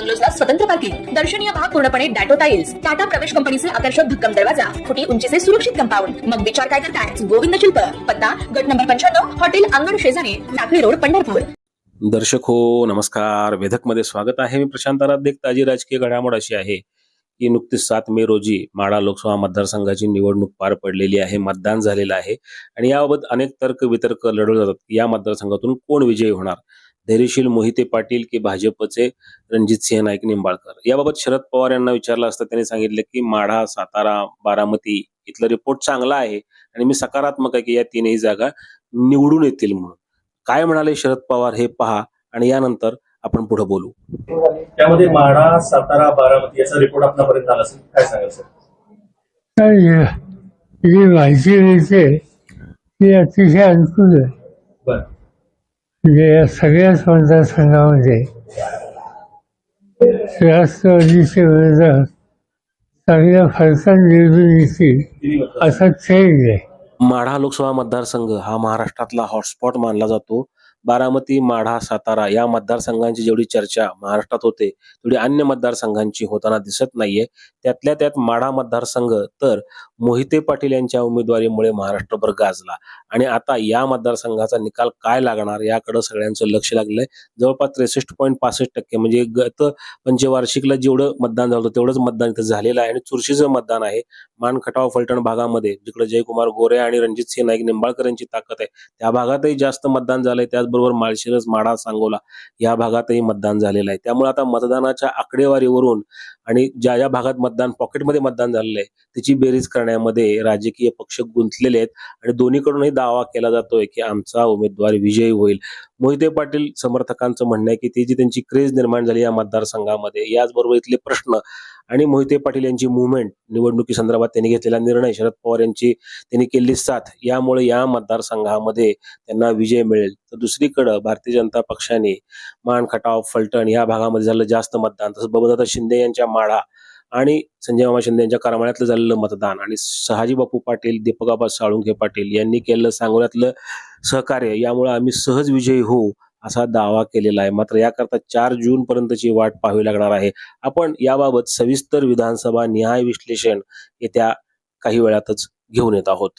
बंगलोजला स्वतंत्र पार्किंग दर्शनीय भाग पूर्णपणे डॅटो टाईल्स टाटा प्रवेश कंपनीचे आकर्षक भक्कम दरवाजा फुटी उंचीचे सुरक्षित कंपाऊंड. मग विचार काय करताय गोविंद शिल्प. पत्ता गट नंबर पंच्याण्णव हॉटेल अंगण शेजारी टाकळी रोड पंढरपूर. दर्शक हो नमस्कार. वेधकमध्ये स्वागत आहे. मी प्रशांत आराध्य ताजी राजकीय घडामोड अशी आहे की नुकतीच सात मे रोजी माडा लोकसभा मतदारसंघाची निवडणूक पार पडलेली आहे मतदान झालेलं आहे. आणि याबाबत अनेक तर्क वितर्क लढवले जातात. या मतदारसंघातून कोण विजयी होणार? धैर्यशील मोहिते पाटील की भाजपचे रणजित सिंह नाईक निंबाळकर. याबाबत शरद पवार यांना विचारलं असता त्यांनी सांगितलं की माढा सातारा बारामती इथला रिपोर्ट चांगला आहे आणि मी सकारात्मक आहे की या तीनही जागा निवडून येतील म्हणून. काय म्हणाले शरद पवार हे पहा आणि यानंतर आपण पुढे बोलू. त्यामध्ये माढा सातारा बारामती याचा रिपोर्ट आपल्यापर्यंत आला असेल. काय सांगाल सर? माहिती मिळते ती. अतिशय अनुकूल आहे. म्हणजे या सगळ्याच मतदारसंघामध्ये राष्ट्रवादीचे विरोधात चांगल्या फरकाने निवडून येतील असा चेंज आहे. माढा लोकसभा मतदारसंघ हा महाराष्ट्रातला हॉटस्पॉट मानला जातो. बारामती माढा सातारा या मतदारसंघांची जेवढी चर्चा महाराष्ट्रात होते तेवढी अन्य मतदारसंघांची होताना दिसत नाहीये. त्यातल्या त्यात माढा मतदारसंघ तर मोहिते पाटील यांच्या उमेदवारीमुळे महाराष्ट्रभर गाजला. आणि आता या मतदारसंघाचा निकाल काय लागणार याकडे सगळ्यांचं लक्ष लागलंय. जवळपास त्रेसष्ट पॉईंट पासष्ट टक्के म्हणजे गत पंचवार्षिकला जेवढं मतदान झालं तेवढंच मतदान इथं झालेलं आहे. आणि चुरशीचं मतदान आहे. मानखटाव फलटण भागामध्ये जिकडे जयकुमार गोरे आणि रणजित सिंह नाईक निंबाळकर यांची ताकद आहे. त्या भागातही जास्त मतदान झालंय. त्याचबरोबर माळशिरस माडा सांगोला या भागातही मतदान झालेलं आहे. त्यामुळे आता मतदानाच्या आकडेवारीवरून आणि ज्या ज्या भागात मतदान पॉकेटमध्ये मतदान झालेलं आहे त्याची बेरीज करण्यामध्ये राजकीय पक्ष गुंतलेले आहेत आणि दोन्हीकडूनही दावा केला जातोय की आमचा उमेदवार विजयी होईल. मोहिते पाटील समर्थकांचं म्हणणं आहे की ती जी त्यांची क्रेज निर्माण झाली या मतदारसंघामध्ये याचबरोबर इथले प्रश्न आणि मोहिते पाटील यांची मुवमेंट निवडणुकी संदर्भात त्यांनी घेतलेला निर्णय शरद पवार यांची त्यांनी केलेली साथ यामुळे या मतदारसंघामध्ये त्यांना विजय मिळेल. तर दुसरीकडं भारतीय जनता पक्षाने मान खटाव फलटण या भागामध्ये झालं जास्त मतदान. तसंच बबनदादा शिंदे यांच्या माढा आणि संजय मामा शिंदे यांच्या करमाळ्यातलं झालेलं मतदान आणि शहाजी बापू पाटील दीपकाबा साळुंखे पाटील यांनी केलेलं सांगोल्यातलं सहकार्य यामुळे आम्ही सहज विजयी होऊ असा दावा केलेला आहे. मात्र याकरता चार जून पर्यंतची वाट पाहावी लागणार आहे. आपण याबाबत सविस्तर विधानसभा निहाय विश्लेषण येत्या काही वेळातच घेऊन येत आहोत.